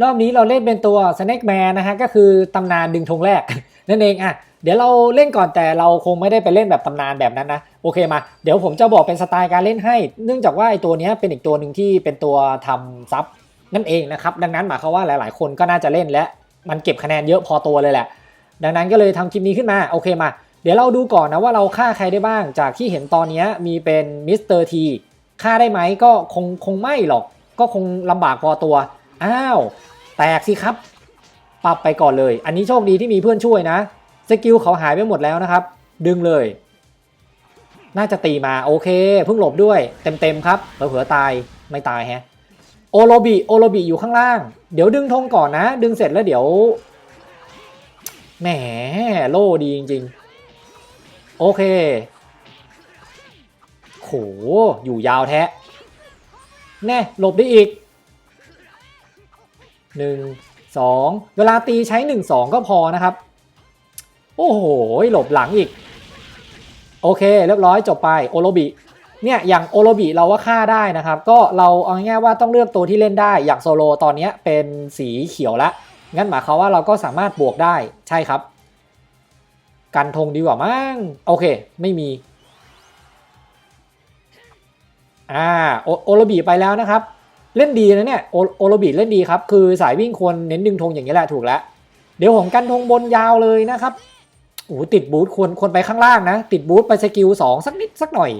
รอบนี้เราเล่นเป็นตัว Snake Man นะฮะก็คือตำนานดึงธงแรก นั่นเองอะเดี๋ยวเราเล่นก่อนแต่เราคงไม่ได้ไปเล่นแบบตำนานแบบนั้นนะโอเคมา เดี๋ยวผมจะบอกเป็นสไตล์การเล่นให้ เนื่องจากว่าไอตัวนี้เป็นอีกตัวหนึ่งที่เป็นตัวทำซับนั่นเองนะครับดังนั้นหมายความว่าหลาย ๆ คนก็น่าจะเล่นและมันเก็บคะแนนเยอะพอตัวเลยแหละ ดังนั้นก็เลยทำคลิปนี้ขึ้นมาโอเคมา เดี๋ยวเราดูก่อนนะว่าเราฆ่าใครได้บ้าง จากที่เห็นตอนนี้มีเป็นมิสเตอร์ทีฆ่าได้ไหมก็คงคงไม่หรอก ก็คงลำบากพอตัว อ้าว แตกสิครับ ปรับไปก่อนเลย อันนี้โชคดีที่มีเพื่อนช่วยนะ สกิลเขาหายไปหมดแล้วนะครับ ดึงเลย น่าจะตีมาโอเค เพิ่งหลบด้วย เต็มๆครับเผื่อตายไม่ตายแฮะ โอโลบิโอโลบิอยู่ข้างล่าง เดี๋ยวดึงธงก่อนนะ ดึงเสร็จแล้วเดี๋ยวแหมโล่ดีจริง ๆ โอเค โห อยู่ยาวแท้ แน่ หลบได้อีก หนึ่งสองเวลาตีใช้หนึ่งสองก็พอนะครับ โอ้โห หลบหลังอีก โอเค เรียบร้อยจบไปโอโลบิเนี่ยอย่างโอโลบิเราว่าฆ่าได้นะครับ ก็เราเอาง่ายว่าต้องเลือกตัวที่เล่นได้อย่างโซโลตอนนี้เป็นสีเขียวละ งั้นหมายความว่าเราก็สามารถบวกได้ใช่ครับ กันธงดีกว่ามั้งโอเค ไม่มีอ่าโอโอโลบีไปแล้วนะครับ เล่นดีนะเนี่ยโอโอโลบีเล่นดีครับ คือสายวิ่งควรเน้นดึงธงอย่างนี้แหละถูกแล้ว เดี๋ยวผมกันธงบนยาวเลยนะครับโอ้ติดบูทควรควรไปข้างล่างนะ ติดบูทไปสกิลสองสักนิดสักหน่อย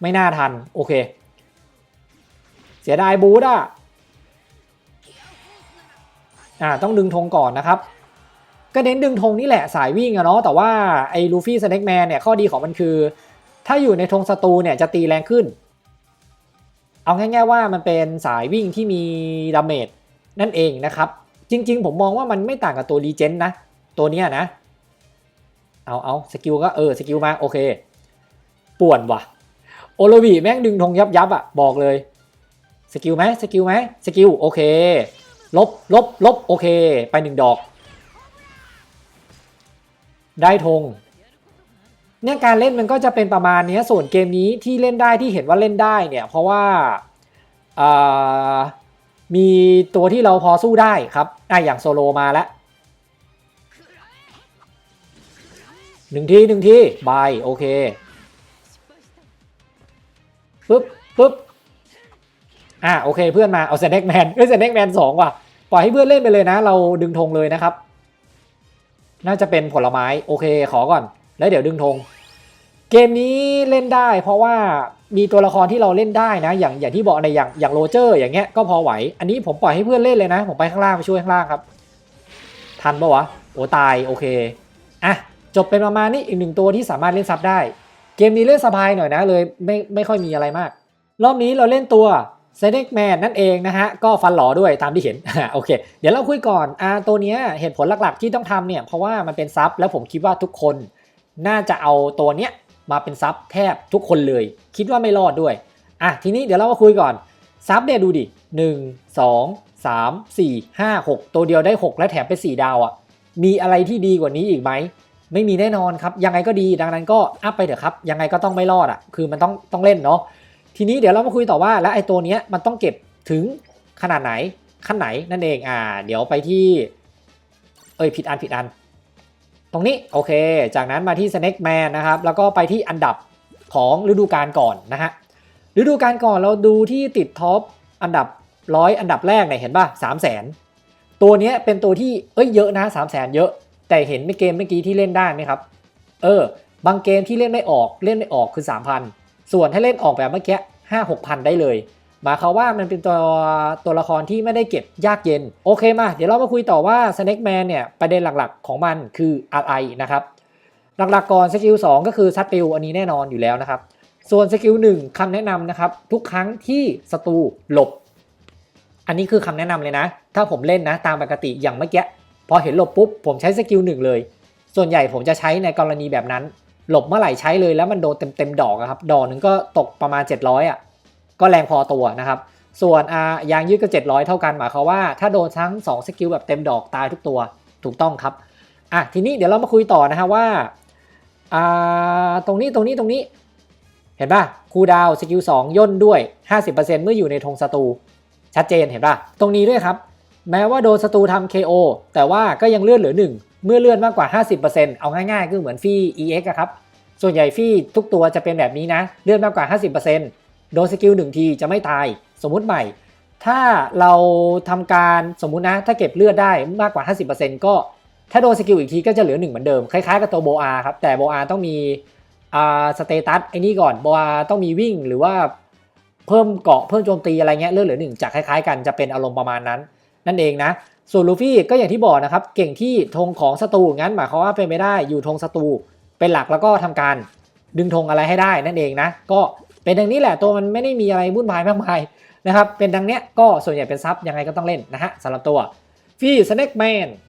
ไม่น่าทัน โอเค เสียดายบูทอะอ่าต้องดึงธงก่อนนะครับ ก็เน้นดึงธงนี่แหละสายวิ่งอะเนาะแต่ว่าไอ้ลูฟี่สเน็กแมนเนี่ยข้อดีของมันคือ ถ้าอยู่ในธงศัตรูเนี่ยจะตีแรงขึ้น เอาง่ายๆว่ามันเป็นสายวิ่งที่มีดาเมจนั่นเองนะครับ จริงๆ ผมมองว่ามันไม่ต่างกับตัวรีเจนนะ ตัวเนี้ยนะ เอาเอาสกิลก็เออสกิลมาโอเค ป่วนว่ะ โอโลบีแม่งดึงธงยับยับอะบอกเลย สกิลไหมสกิลไหมสกิลโอเค ลบลบลบโอเค ไปหนึ่งดอก ได้ธง เนี่ยการเล่นมันก็จะเป็นประมาณนี้ส่วนเกมนี้ที่เล่นได้ที่เห็นว่าเล่นได้เนี่ยเพราะว่าามีตัวที่เราพอสู้ได้ครับอะอย่างโซโลมาแล้วหนึ่งทีหนึ่งทีบายโอเคปึ๊บปึ๊บอะโอเคเพื่อนมาเอาเซนเน็กแมนเอ้ยเซนเน็กแมนสองว่ะปล่อยให้เพื่อนเล่นไปเลยนะ เราดึงธงเลยนะครับ น่าจะเป็นผลไม้โอเคขอก่อน แล้วเดี๋ยวดึงธงเกมนี้เล่นได้เพราะว่ามีตัวละครที่เราเล่นได้นะ อย่างอย่างที่บอกในอย่างอย่างโรเจอร์อย่างเงี้ยก็พอไหว อันนี้ผมปล่อยให้เพื่อนเล่นเลยนะ ผมไปข้างล่างไปช่วยข้างล่างครับ ทันปะวะโอ้ตายโอเคอะจบเป็นประมาณนี้อีกหนึ่งตัวที่สามารถเล่นซับได้ เกมนี้เล่นสบายหน่อยนะเลยไม่ไม่ค่อยมีอะไรมาก รอบนี้เราเล่นตัว s n a k e Man นั่นเองนะฮะ ก็ฟันหลอด้วยตามที่เห็นโอเค เดี๋ยวเราคุยก่อนอ่าตัวเนี้ยเหตุผลหลักๆที่ต้องทำเนี่ยเพราะว่ามันเป็นซับแล้วผมคิดว่าทุกคน น่าจะเอาตัวเนี้ยมาเป็นซับแทบทุกคนเลย คิดว่าไม่รอดด้วย อะทีนี้เดี๋ยวเรามาคุยก่อนซับเนี่ยดูดิ 1 2 3 4 5 6 ตัวเดียวได้ 6 และแถมเป็น4ดาวอะ่ะ มีอะไรที่ดีกว่านี้อีกไหม ไม่มีแน่นอนครับ ยังไงก็ดีดังนั้นก็อัพไปเถอะครับ ยังไงก็ต้องไม่รอดอะ่ะ คือมันต้องต้องเล่นเนาะทีนี้เดี๋ยวเรามาคุยต่อว่า แล้วไอ้ตัวเนี้ยมันต้องเก็บถึงขนาดไหนขั้นไหนนั่นเองอ่า เดี๋ยวไปที่ เอ้ยผิดอันผิดอัน ตรงนี้โอเค จากนั้นมาที่ Snake Man นะครับ แล้วก็ไปที่อันดับของฤดูกาลก่อนนะฮะ ฤดูกาลก่อนเราดูที่ติดท็อปอันดับร้อยอันดับแรกเนี่ยเห็นป่ะสามแสนตัวนี้เป็นตัวที่เอ้ยเยอะนะสามแสนเยอะ แต่เห็นไม่เกมเมื่อกี้ที่เล่นได้ไหมครับ เออ บางเกมที่เล่นไม่ออกเล่นไม่ออกคือ 3,000 ส่วนถ้าเล่นออกแบบเมื่อกี้ห้าหกพันได้เลย หมายความว่ามันเป็นตัวตัวละครที่ไม่ได้เก็บยากเย็น โอเคมา เดี๋ยวเรามาคุยต่อว่า Snake Man เนี่ย ประเด็นหลักๆของมันคืออะไรนะครับ หลักๆก่อนสกิล2ก็คือซัดปิวอันนี้แน่นอนอยู่แล้วนะครับ ส่วนสกิล1คำแนะนำนะครับ ทุกครั้งที่ศัตรูหลบ อันนี้คือคำแนะนำเลยนะ ถ้าผมเล่นนะตามปกติอย่างเมื่อกี้พอเห็นหลบปุ๊บผมใช้สกิลหนึ่งเลย ส่วนใหญ่ผมจะใช้ในกรณีแบบนั้น หลบเมื่อไหร่ใช้เลยแล้วมันโดนเต็มๆดอกครับดอกหนึ่งก็ตกประมาณ 700อะ ก็แรงพอตัวนะครับ ส่วนอายางยืดก็ 700 เท่ากันหมายความว่าถ้าโดนทั้ง2สกิลแบบเต็มดอกตายทุกตัวถูกต้องครับอะทีนี้เดี๋ยวเรามาคุยต่อนะฮะว่าอ่าตรงนี้ตรงนี้ตรงนี้ เห็นป่ะคูดาวสกิล2ย่นด้วย 50%เมื่ออยู่ในธงศัตรูชัดเจนเห็นป่ะตรงนี้ด้วยครับ แม้ว่าโดนศัตรูทำ KO แต่ว่าก็ยังเลื่อนเหลือ 1 เมื่อเลื่อนมากกว่า 50%เอาง่ายๆก็เหมือนฟี่ EX อะครับส่วนใหญ่ฟี่ทุกตัวจะเป็นแบบนี้นะ เลื่อนมากกว่า 50% โดนสกิล1ทีจะไม่ตายสมมุติใหม่ ถ้าเราทำการสมมุตินะถ้าเก็บเลือดได้มากกว่า 50%ก็ถ้าโดนสกิลอีกทีก็จะเหลือ1เหมือนเดิมคล้ายๆกับตัวโบอาครับแต่โบอาต้องมีอ่าสเตตัสไอ้นี่ก่อนโบอาต้องมีวิ่งหรือว่าเพิ่มเกาะเพิ่มโจมตีอะไรเงี้ยเลือดเหลือหนึ่งจะคล้ายๆ กันจะเป็นอารมณ์ประมาณนั้น นั่นเองนะส่วนลูฟี่ก็อย่างที่บอกนะครับ เก่งที่ธงของศัตรูงั้นหมายความว่าเป็นไม่ได้อยู่ธงศัตรูเป็นหลักแล้วก็ทำการดึงธงอะไรให้ได้นั่นเองนะ ก็ เป็นดังนี้แหละตัวมันไม่ได้มีอะไรวุ่นวายมากมายนะครับเป็นดังเนี้ยก็ส่วนใหญ่เป็นซับยังไงก็ต้องเล่นนะฮะสำหรับตัวฟีสเน็กแมน